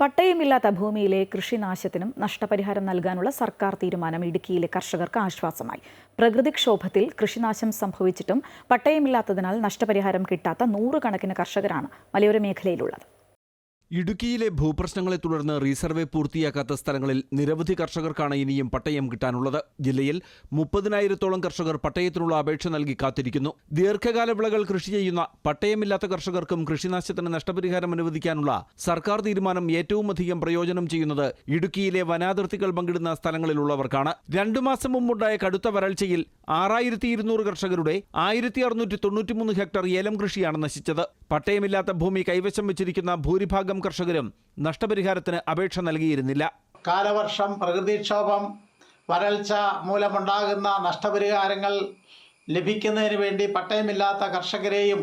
പട്ടയമില്ലാത്ത ഭൂമിയിലെ കൃഷിനാശത്തിനും നഷ്ടപരിഹാരം നൽകാനുള്ള സർക്കാർ തീരുമാനം ഇടുക്കിയിലെ കർഷകർക്ക് ആശ്വാസമായി. പ്രകൃതിക്ഷോഭത്തിൽ കൃഷിനാശം സംഭവിച്ചിട്ടും പട്ടയമില്ലാത്തതിനാൽ നഷ്ടപരിഹാരം കിട്ടാത്ത നൂറുകണക്കിന് കർഷകരാണ് മലയോര മേഖലയിലുള്ളത്. ഇടുക്കിയിലെ ഭൂപ്രശ്നങ്ങളെ തുടർന്ന് റീസർവേ പൂർത്തിയാക്കാത്ത സ്ഥലങ്ങളിൽ നിരവധി കർഷകർക്കാണ് ഇനിയും പട്ടയം കിട്ടാനുള്ളത്. ജില്ലയിൽ മുപ്പതിനായിരത്തോളം കർഷകർ പട്ടയത്തിനുള്ള അപേക്ഷ നൽകി കാത്തിരിക്കുന്നു. ദീർഘകാല വിളകൾ കൃഷി ചെയ്യുന്ന പട്ടയമില്ലാത്ത കർഷകർക്കും കൃഷിനാശത്തിന് നഷ്ടപരിഹാരം അനുവദിക്കാനുള്ള സർക്കാർ തീരുമാനം ഏറ്റവും അധികം പ്രയോജനം ചെയ്യുന്നത് ഇടുക്കിയിലെ വനാതിർത്തികൾ പങ്കിടുന്ന സ്ഥലങ്ങളിലുള്ളവർക്കാണ്. രണ്ടു മാസം മുമ്പുണ്ടായ കടുത്ത വരൾച്ചയിൽ ആറായിരത്തി ഇരുന്നൂറ് കർഷകരുടെ ആയിരത്തി അറുന്നൂറ്റി തൊണ്ണൂറ്റിമൂന്ന് ഹെക്ടർ ഏലം കൃഷിയാണ് നശിച്ചത്. പട്ടയമില്ലാത്ത ഭൂമി കൈവശം വെച്ചിരിക്കുന്ന ഭൂരിഭാഗം കർഷകരും നഷ്ടപരിഹാരത്തിന് അപേക്ഷ നൽകിയിരുന്നില്ല. കാലവർഷം പ്രകൃതിക്ഷോഭം വരൾച്ച മൂലമുണ്ടാകുന്ന നഷ്ടപരിഹാരങ്ങൾ ലഭിക്കുന്നതിന് വേണ്ടി പട്ടയമില്ലാത്ത കർഷകരെയും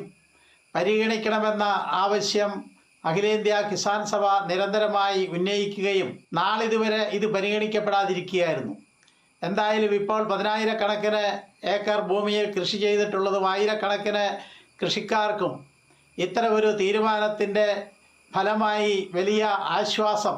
പരിഗണിക്കണമെന്ന ആവശ്യം അഖിലേന്ത്യാ കിസാൻ സഭ നിരന്തരമായി ഉന്നയിക്കുകയും നാളിതുവരെ ഇത് പരിഗണിക്കപ്പെടാതിരിക്കുകയായിരുന്നു. എന്തായാലും ഇപ്പോൾ പതിനായിരക്കണക്കിന് ഏക്കർ ഭൂമിയിൽ കൃഷി ചെയ്തിട്ടുള്ളതും ആയിരക്കണക്കിന് കൃഷിക്കാർക്കും ഇത്തരമൊരു തീരുമാനത്തിന്റെ ഫലമായി വലിയ ആശ്വാസം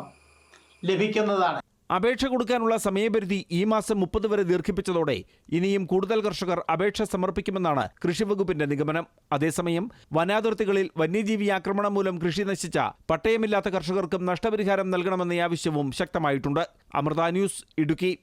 ലഭിക്കുന്നതാണ്. അപേക്ഷ കൊടുക്കാനുള്ള സമയപരിധി ഈ മാസം മുപ്പത് വരെ ദീർഘിപ്പിച്ചതോടെ ഇനിയും കൂടുതൽ കർഷകർ അപേക്ഷ സമർപ്പിക്കുമെന്നാണ് കൃഷിവകുപ്പിന്റെ നിഗമനം. അതേസമയം വനാതിർത്തികളിൽ വന്യജീവി ആക്രമണം മൂലം കൃഷി നശിച്ച പട്ടയമില്ലാത്ത കർഷകർക്കും നഷ്ടപരിഹാരം നൽകണമെന്ന ആവശ്യവും ശക്തമായിട്ടുണ്ട്. അമൃത ന്യൂസ് ഇടുക്കി.